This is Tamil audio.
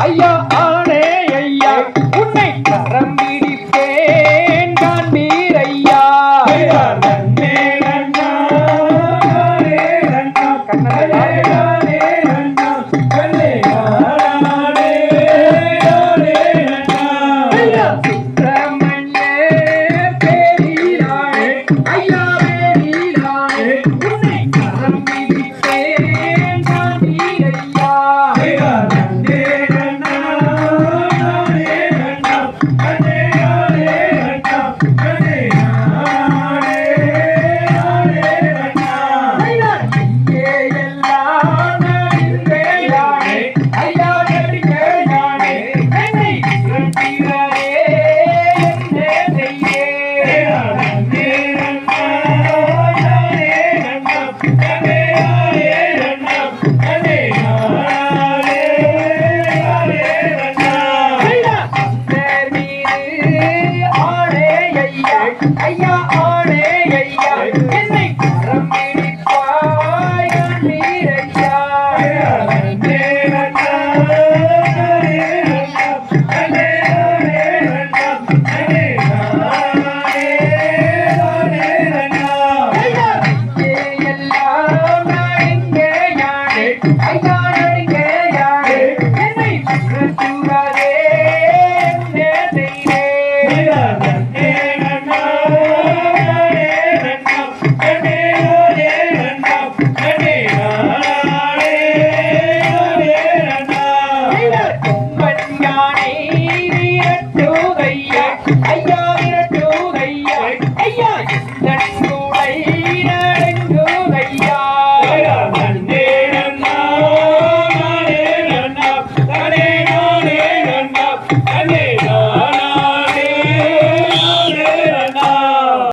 ஐயா ஐயா ஆணே ஐயா உன்னை கரம் பிடிப்பேன். காண்பீர் ஐயா. கண்ணன் Yeah.